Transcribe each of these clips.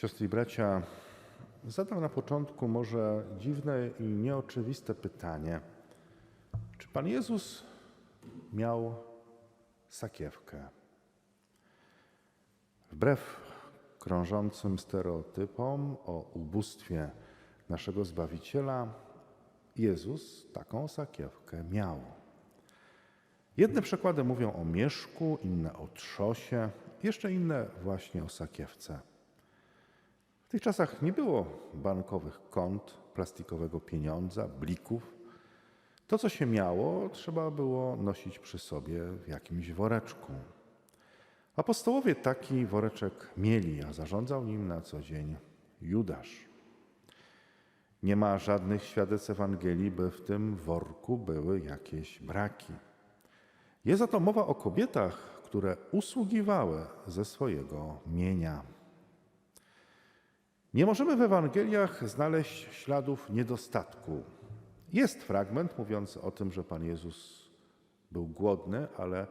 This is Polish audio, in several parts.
Siostry i bracia, zadam na początku może dziwne i nieoczywiste pytanie. Czy Pan Jezus miał sakiewkę? Wbrew krążącym stereotypom o ubóstwie naszego Zbawiciela, Jezus taką sakiewkę miał. Jedne przekłady mówią o mieszku, inne o trzosie, jeszcze inne właśnie o sakiewce. W tych czasach nie było bankowych kont, plastikowego pieniądza, blików. To, co się miało, trzeba było nosić przy sobie w jakimś woreczku. Apostołowie taki woreczek mieli, a zarządzał nim na co dzień Judasz. Nie ma żadnych świadectw Ewangelii, by w tym worku były jakieś braki. Jest za to mowa o kobietach, które usługiwały ze swojego mienia. Nie możemy w Ewangeliach znaleźć śladów niedostatku. Jest fragment mówiący o tym, że Pan Jezus był głodny, ale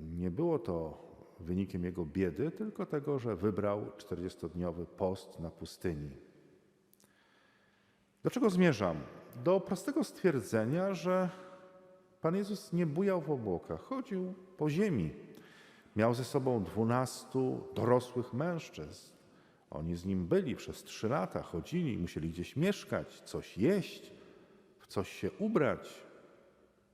nie było to wynikiem jego biedy, tylko tego, że wybrał 40-dniowy post na pustyni. Do czego zmierzam? Do prostego stwierdzenia, że Pan Jezus nie bujał w obłokach, chodził po ziemi. Miał ze sobą dwunastu dorosłych mężczyzn. Oni z nim byli przez trzy lata, chodzili, musieli gdzieś mieszkać, coś jeść, w coś się ubrać.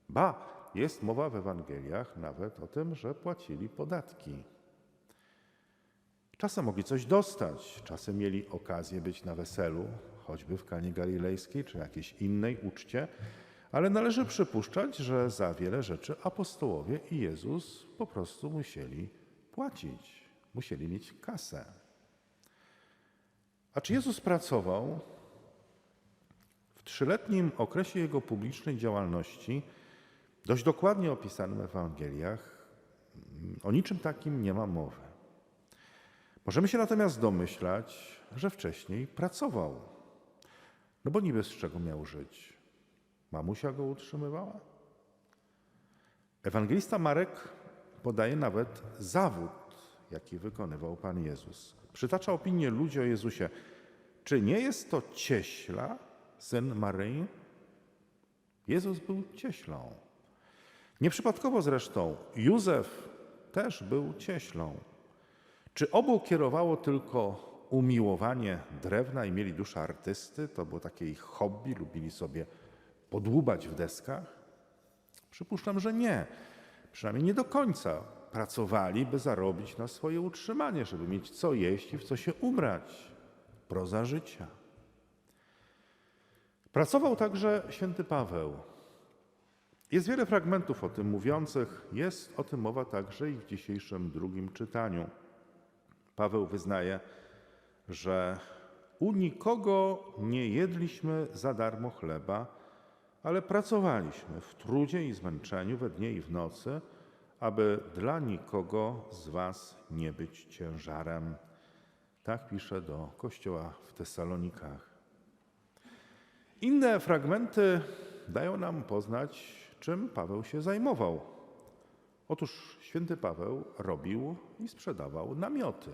Ba, jest mowa w Ewangeliach nawet o tym, że płacili podatki. Czasem mogli coś dostać, czasem mieli okazję być na weselu, choćby w Kanie Galilejskiej czy jakiejś innej uczcie, ale należy przypuszczać, że za wiele rzeczy apostołowie i Jezus po prostu musieli płacić, musieli mieć kasę. A czy Jezus pracował? W trzyletnim okresie jego publicznej działalności, dość dokładnie opisanym w Ewangeliach, o niczym takim nie ma mowy. Możemy się natomiast domyślać, że wcześniej pracował. No bo niby z czego miał żyć? Mamusia go utrzymywała? Ewangelista Marek podaje nawet zawód, jaki wykonywał Pan Jezus. Przytacza opinię ludzi o Jezusie. Czy nie jest to cieśla, syn Maryi? Jezus był cieślą. Nieprzypadkowo zresztą Józef też był cieślą. Czy obu kierowało tylko umiłowanie drewna i mieli duszę artysty? To było takie ich hobby, lubili sobie podłubać w deskach? Przypuszczam, że nie. Przynajmniej nie do końca. Pracowali, by zarobić na swoje utrzymanie, żeby mieć co jeść i w co się ubrać. Proza życia. Pracował także święty Paweł. Jest wiele fragmentów o tym mówiących, jest o tym mowa także i w dzisiejszym drugim czytaniu. Paweł wyznaje, że u nikogo nie jedliśmy za darmo chleba, ale pracowaliśmy w trudzie i zmęczeniu we dnie i w nocy, aby dla nikogo z Was nie być ciężarem. Tak pisze do kościoła w Tesalonikach. Inne fragmenty dają nam poznać, czym Paweł się zajmował. Otóż święty Paweł robił i sprzedawał namioty.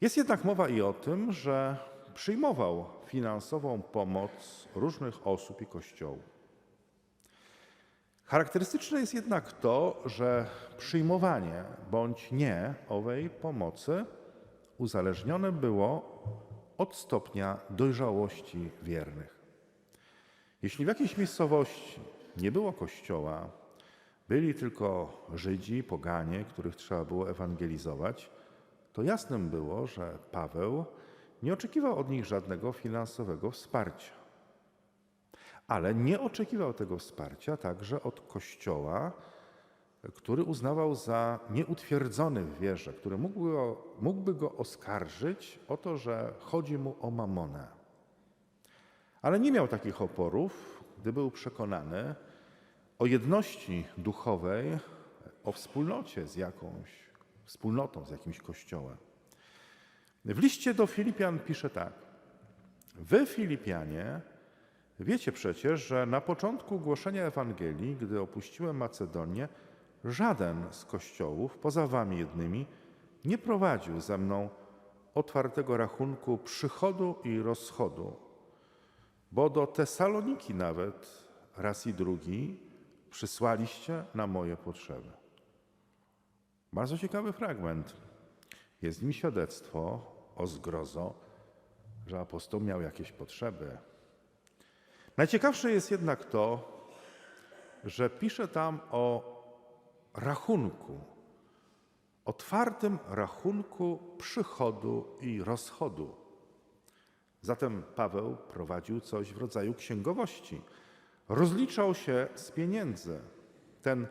Jest jednak mowa i o tym, że przyjmował finansową pomoc różnych osób i kościołów. Charakterystyczne jest jednak to, że przyjmowanie bądź nie owej pomocy uzależnione było od stopnia dojrzałości wiernych. Jeśli w jakiejś miejscowości nie było kościoła, byli tylko Żydzi, poganie, których trzeba było ewangelizować, to jasnym było, że Paweł nie oczekiwał od nich żadnego finansowego wsparcia. Ale nie oczekiwał tego wsparcia także od Kościoła, który uznawał za nieutwierdzony w wierze, który mógłby go, mógłby go oskarżyć o to, że chodzi mu o mamonę. Ale nie miał takich oporów, gdy był przekonany o jedności duchowej, o wspólnocie z jakąś wspólnotą, z jakimś kościołem. W liście do Filipian pisze tak. Wy, Filipianie, wiecie przecież, że na początku głoszenia Ewangelii, gdy opuściłem Macedonię, żaden z kościołów, poza wami jednymi, nie prowadził ze mną otwartego rachunku przychodu i rozchodu, bo do Tesaloniki nawet raz i drugi przysłaliście na moje potrzeby. Bardzo ciekawy fragment. Jest nim świadectwo o zgrozo, że apostoł miał jakieś potrzeby. Najciekawsze jest jednak to, że pisze tam o rachunku, otwartym rachunku przychodu i rozchodu. Zatem Paweł prowadził coś w rodzaju księgowości. Rozliczał się z pieniędzy. Ten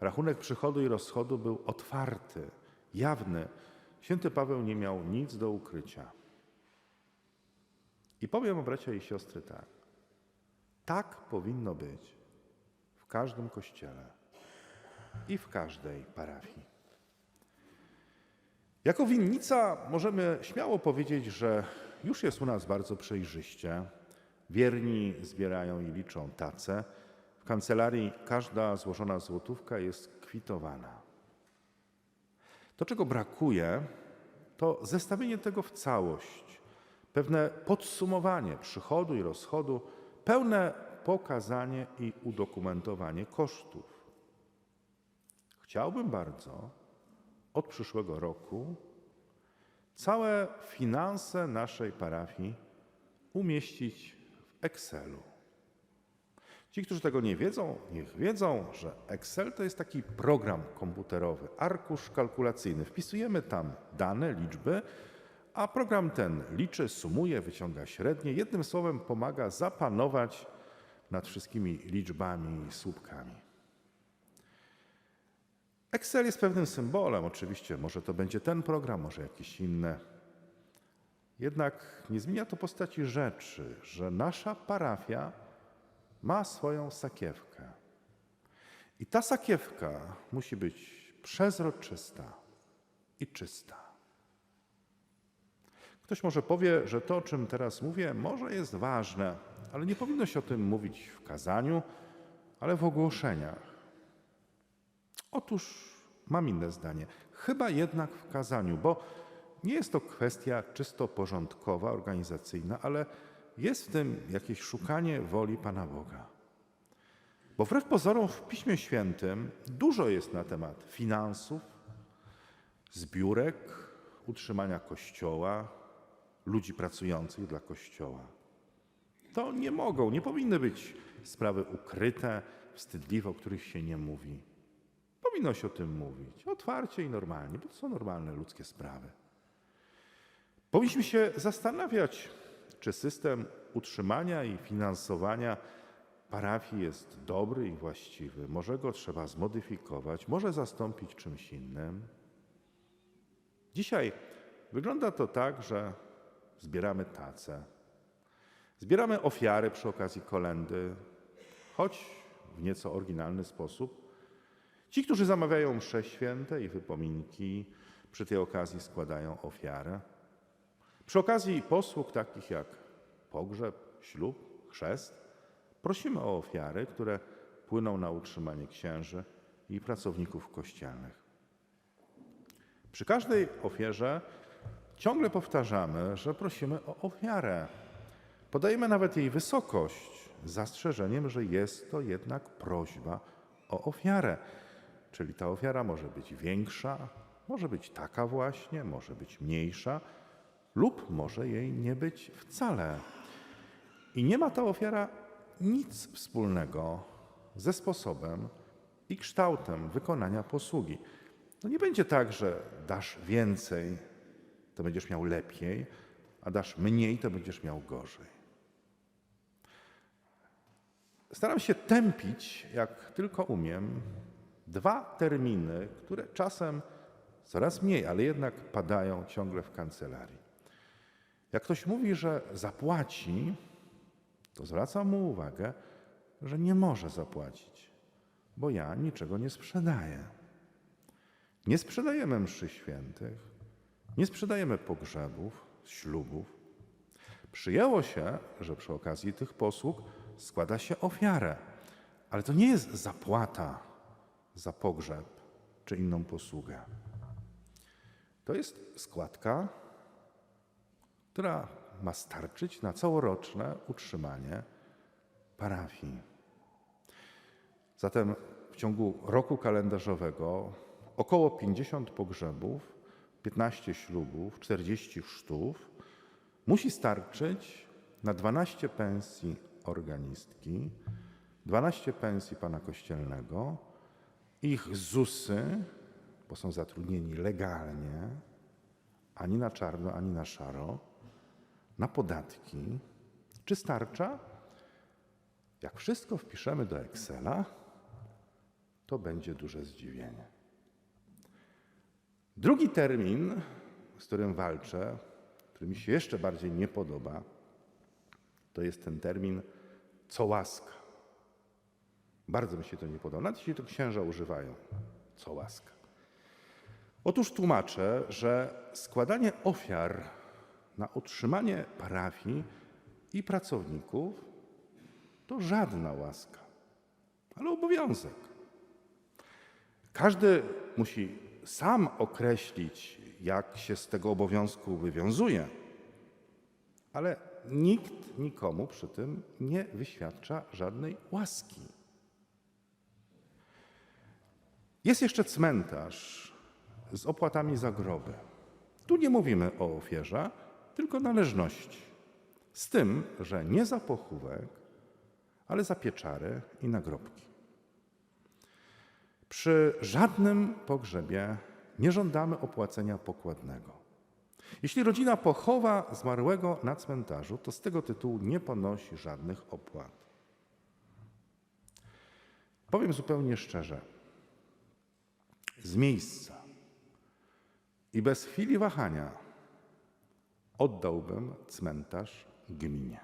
rachunek przychodu i rozchodu był otwarty, jawny. Święty Paweł nie miał nic do ukrycia. I powiem, bracia i siostry, tak. Tak powinno być w każdym kościele i w każdej parafii. Jako winnica możemy śmiało powiedzieć, że już jest u nas bardzo przejrzyście. Wierni zbierają i liczą tace. W kancelarii każda złożona złotówka jest kwitowana. To, czego brakuje, to zestawienie tego w całość, pewne podsumowanie przychodu i rozchodu, pełne pokazanie i udokumentowanie kosztów. Chciałbym bardzo od przyszłego roku całe finanse naszej parafii umieścić w Excelu. Ci, którzy tego nie wiedzą, niech wiedzą, że Excel to jest taki program komputerowy, arkusz kalkulacyjny. Wpisujemy tam dane, liczby, a program ten liczy, sumuje, wyciąga średnie. Jednym słowem, pomaga zapanować nad wszystkimi liczbami i słupkami. Excel jest pewnym symbolem, oczywiście. Może to będzie ten program, może jakiś inny. Jednak nie zmienia to postaci rzeczy, że nasza parafia ma swoją sakiewkę. I ta sakiewka musi być przezroczysta i czysta. Ktoś może powie, że to, o czym teraz mówię, może jest ważne, ale nie powinno się o tym mówić w kazaniu, ale w ogłoszeniach. Otóż mam inne zdanie. Chyba jednak w kazaniu, bo nie jest to kwestia czysto porządkowa, organizacyjna, ale jest w tym jakieś szukanie woli Pana Boga. Bo wbrew pozorom w Piśmie Świętym dużo jest na temat finansów, zbiórek, utrzymania Kościoła, ludzi pracujących dla Kościoła. To nie mogą, nie powinny być sprawy ukryte, wstydliwe, o których się nie mówi. Powinno się o tym mówić otwarcie i normalnie, bo to są normalne ludzkie sprawy. Powinniśmy się zastanawiać, czy system utrzymania i finansowania parafii jest dobry i właściwy. Może go trzeba zmodyfikować, może zastąpić czymś innym. Dzisiaj wygląda to tak, że zbieramy tace, zbieramy ofiary przy okazji kolendy, choć w nieco oryginalny sposób. Ci, którzy zamawiają msze święte i wypominki, przy tej okazji składają ofiarę. Przy okazji posług takich jak pogrzeb, ślub, chrzest, prosimy o ofiary, które płyną na utrzymanie księży i pracowników kościelnych. Przy każdej ofierze ciągle powtarzamy, że prosimy o ofiarę. Podajemy nawet jej wysokość, z zastrzeżeniem, że jest to jednak prośba o ofiarę. Czyli ta ofiara może być większa, może być taka właśnie, może być mniejsza, lub może jej nie być wcale. I nie ma ta ofiara nic wspólnego ze sposobem i kształtem wykonania posługi. To nie będzie tak, że dasz więcej, to będziesz miał lepiej, a dasz mniej, to będziesz miał gorzej. Staram się tępić, jak tylko umiem, dwa terminy, które czasem coraz mniej, ale jednak padają ciągle w kancelarii. Jak ktoś mówi, że zapłaci, to zwracam mu uwagę, że nie może zapłacić, bo ja niczego nie sprzedaję. Nie sprzedajemy mszy świętych, nie sprzedajemy pogrzebów, ślubów. Przyjęło się, że przy okazji tych posług składa się ofiarę, ale to nie jest zapłata za pogrzeb czy inną posługę. To jest składka która ma starczyć na całoroczne utrzymanie parafii. Zatem w ciągu roku kalendarzowego około 50 pogrzebów, 15 ślubów, 40 chrztów musi starczyć na 12 pensji organistki, 12 pensji pana kościelnego, ich ZUSy, bo są zatrudnieni legalnie, ani na czarno, ani na szaro, na podatki. Czy starcza? Jak wszystko wpiszemy do Excela, to będzie duże zdziwienie. Drugi termin, z którym walczę, który mi się jeszcze bardziej nie podoba, to jest ten termin co łaska. Bardzo mi się to nie podoba. Nawet jeśli to księża używają, co łaska. Otóż tłumaczę, że składanie ofiar na utrzymanie parafii i pracowników to żadna łaska, ale obowiązek. Każdy musi sam określić, jak się z tego obowiązku wywiązuje, ale nikt nikomu przy tym nie wyświadcza żadnej łaski. Jest jeszcze cmentarz z opłatami za groby. Tu nie mówimy o ofierze, tylko należności. Z tym, że nie za pochówek, ale za pieczary i nagrobki. Przy żadnym pogrzebie nie żądamy opłacenia pokładnego. Jeśli rodzina pochowa zmarłego na cmentarzu, to z tego tytułu nie ponosi żadnych opłat. Powiem zupełnie szczerze, z miejsca i bez chwili wahania oddałbym cmentarz gminie.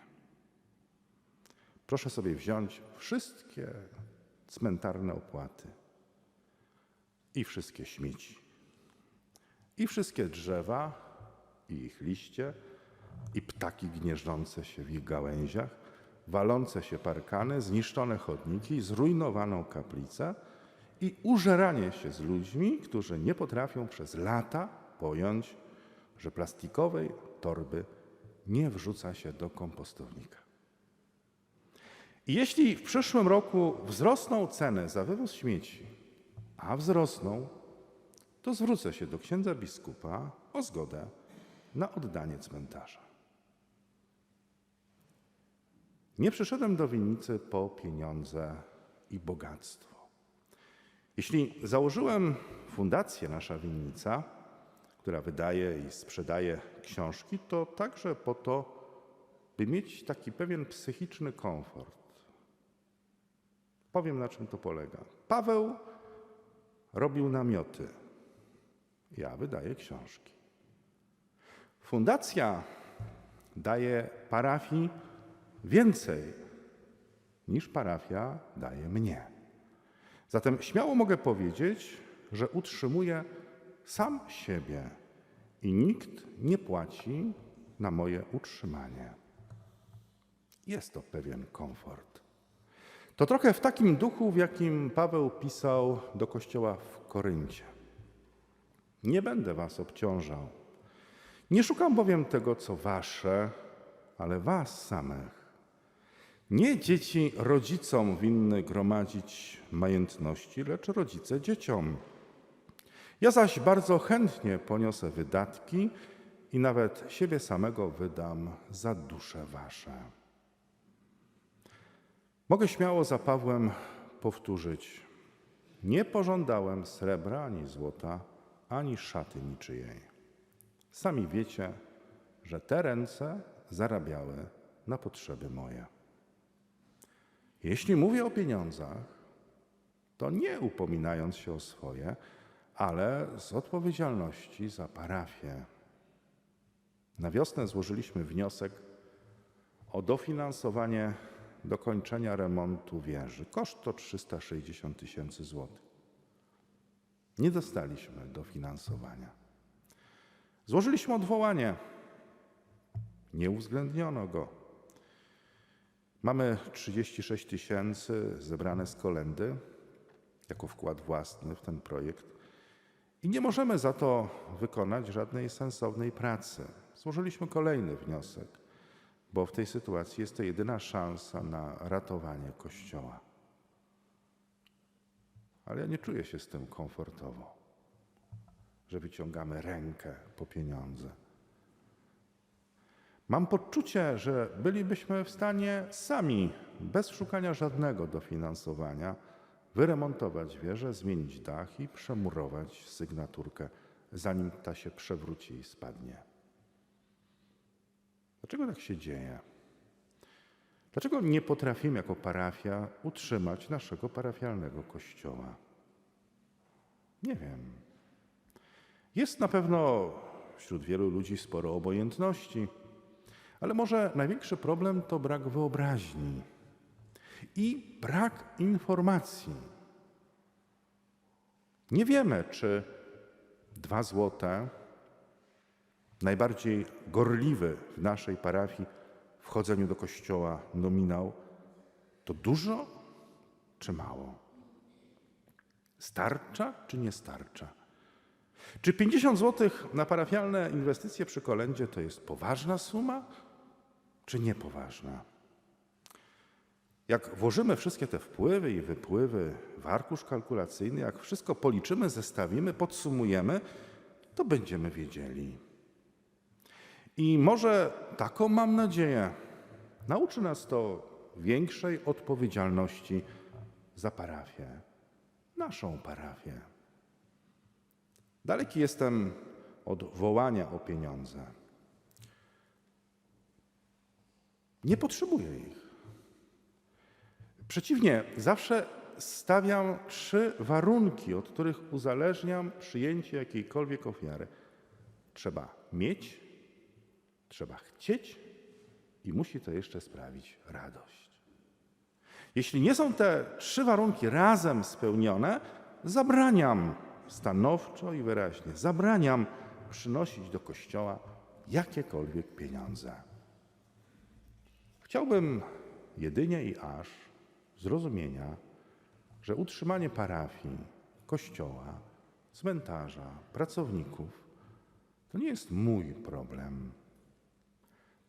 Proszę sobie wziąć wszystkie cmentarne opłaty i wszystkie śmieci, i wszystkie drzewa, i ich liście, i ptaki gnieżdżące się w ich gałęziach, walące się parkany, zniszczone chodniki, zrujnowaną kaplicę i użeranie się z ludźmi, którzy nie potrafią przez lata pojąć, że plastikowej torby nie wrzuca się do kompostownika. Jeśli w przyszłym roku wzrosną ceny za wywóz śmieci, a wzrosną, to zwrócę się do księdza biskupa o zgodę na oddanie cmentarza. Nie przyszedłem do winnicy po pieniądze i bogactwo. Jeśli założyłem fundację Nasza Winnica, która wydaje i sprzedaje książki, to także po to, by mieć taki pewien psychiczny komfort. Powiem, na czym to polega. Paweł robił namioty. Ja wydaję książki. Fundacja daje parafii więcej niż parafia daje mnie. Zatem śmiało mogę powiedzieć, że utrzymuję sam siebie i nikt nie płaci na moje utrzymanie. Jest to pewien komfort. To trochę w takim duchu, w jakim Paweł pisał do kościoła w Koryncie. Nie będę was obciążał. Nie szukam bowiem tego, co wasze, ale was samych. Nie dzieci rodzicom winny gromadzić majątności, lecz rodzice dzieciom. Ja zaś bardzo chętnie poniosę wydatki i nawet siebie samego wydam za dusze wasze. Mogę śmiało za Pawłem powtórzyć: Nie pożądałem srebra ani złota, ani szaty niczyjej. Sami wiecie, że te ręce zarabiały na potrzeby moje. Jeśli mówię o pieniądzach, to nie upominając się o swoje, ale z odpowiedzialności za parafię. Na wiosnę złożyliśmy wniosek o dofinansowanie dokończenia remontu wieży. Koszt to 360 tysięcy złotych. Nie dostaliśmy dofinansowania. Złożyliśmy odwołanie. Nie uwzględniono go. Mamy 36 tysięcy zebrane z kolendy jako wkład własny w ten projekt i nie możemy za to wykonać żadnej sensownej pracy. Złożyliśmy kolejny wniosek, bo w tej sytuacji jest to jedyna szansa na ratowanie Kościoła. Ale ja nie czuję się z tym komfortowo, że wyciągamy rękę po pieniądze. Mam poczucie, że bylibyśmy w stanie sami, bez szukania żadnego dofinansowania, wyremontować wieżę, zmienić dach i przemurować sygnaturkę, zanim ta się przewróci i spadnie. Dlaczego tak się dzieje? Dlaczego nie potrafimy jako parafia utrzymać naszego parafialnego kościoła? Nie wiem. Jest na pewno wśród wielu ludzi sporo obojętności, ale może największy problem to brak wyobraźni i brak informacji. Nie wiemy, czy dwa złote, najbardziej gorliwy w naszej parafii w chodzeniu do kościoła nominał, to dużo czy mało? Starcza czy nie starcza? Czy 50 zł na parafialne inwestycje przy kolędzie to jest poważna suma, czy niepoważna? Jak włożymy wszystkie te wpływy i wypływy w arkusz kalkulacyjny, jak wszystko policzymy, zestawimy, podsumujemy, to będziemy wiedzieli. I może taką mam nadzieję, nauczy nas to większej odpowiedzialności za parafię, naszą parafię. Daleki jestem od wołania o pieniądze. Nie potrzebuję ich. Przeciwnie, zawsze stawiam trzy warunki, od których uzależniam przyjęcie jakiejkolwiek ofiary. Trzeba mieć, trzeba chcieć i musi to jeszcze sprawić radość. Jeśli nie są te trzy warunki razem spełnione, zabraniam stanowczo i wyraźnie, zabraniam przynosić do kościoła jakiekolwiek pieniądze. Chciałbym jedynie i aż zrozumienia, że utrzymanie parafii, kościoła, cmentarza, pracowników to nie jest mój problem.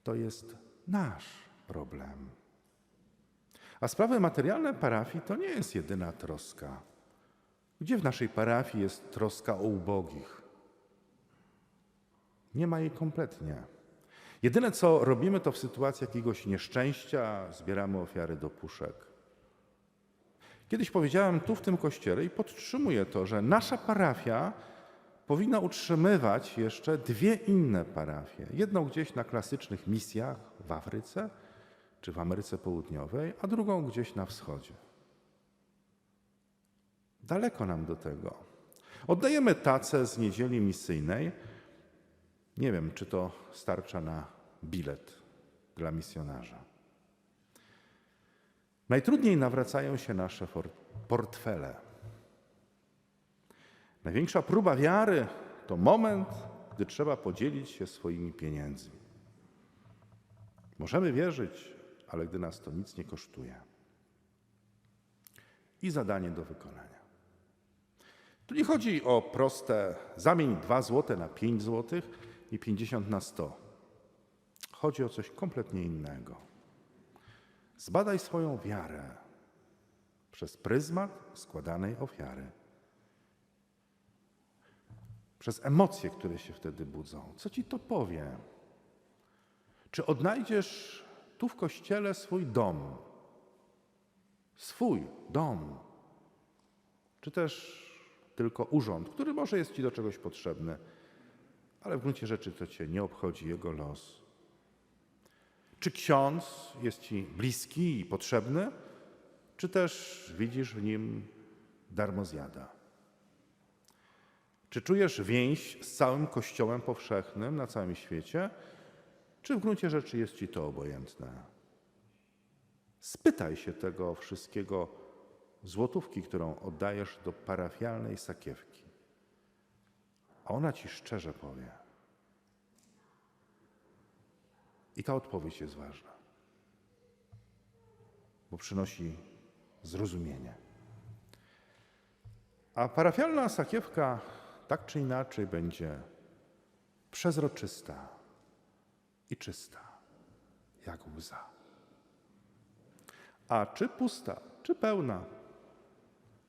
To jest nasz problem. A sprawy materialne parafii to nie jest jedyna troska. Gdzie w naszej parafii jest troska o ubogich? Nie ma jej kompletnie. Jedyne, co robimy, to w sytuacji jakiegoś nieszczęścia zbieramy ofiary do puszek. Kiedyś powiedziałem tu w tym kościele i podtrzymuję to, że nasza parafia powinna utrzymywać jeszcze dwie inne parafie. Jedną gdzieś na klasycznych misjach w Afryce czy w Ameryce Południowej, a drugą gdzieś na wschodzie. Daleko nam do tego. Oddajemy tacę z niedzieli misyjnej. Nie wiem, czy to starcza na bilet dla misjonarza. Najtrudniej nawracają się nasze portfele. Największa próba wiary to moment, gdy trzeba podzielić się swoimi pieniędzmi. Możemy wierzyć, ale gdy nas to nic nie kosztuje. I zadanie do wykonania. Tu nie chodzi o proste zamień 2 zł na 5 zł i 50 na 100. Chodzi o coś kompletnie innego. Zbadaj swoją wiarę przez pryzmat składanej ofiary. Przez emocje, które się wtedy budzą. Co ci to powie? Czy odnajdziesz tu w kościele swój dom? Swój dom. Czy też tylko urząd, który może jest ci do czegoś potrzebny, ale w gruncie rzeczy to cię nie obchodzi jego los. Czy ksiądz jest ci bliski i potrzebny, czy też widzisz w nim darmozjada? Czy czujesz więź z całym Kościołem powszechnym na całym świecie, czy w gruncie rzeczy jest ci to obojętne? Spytaj się tego wszystkiego złotówki, którą oddajesz do parafialnej sakiewki. A ona ci szczerze powie. I ta odpowiedź jest ważna, bo przynosi zrozumienie. A parafialna sakiewka tak czy inaczej będzie przezroczysta, i czysta, jak łza. A czy pusta, czy pełna,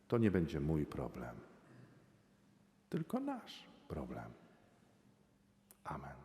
to nie będzie mój problem, tylko nasz problem. Amen.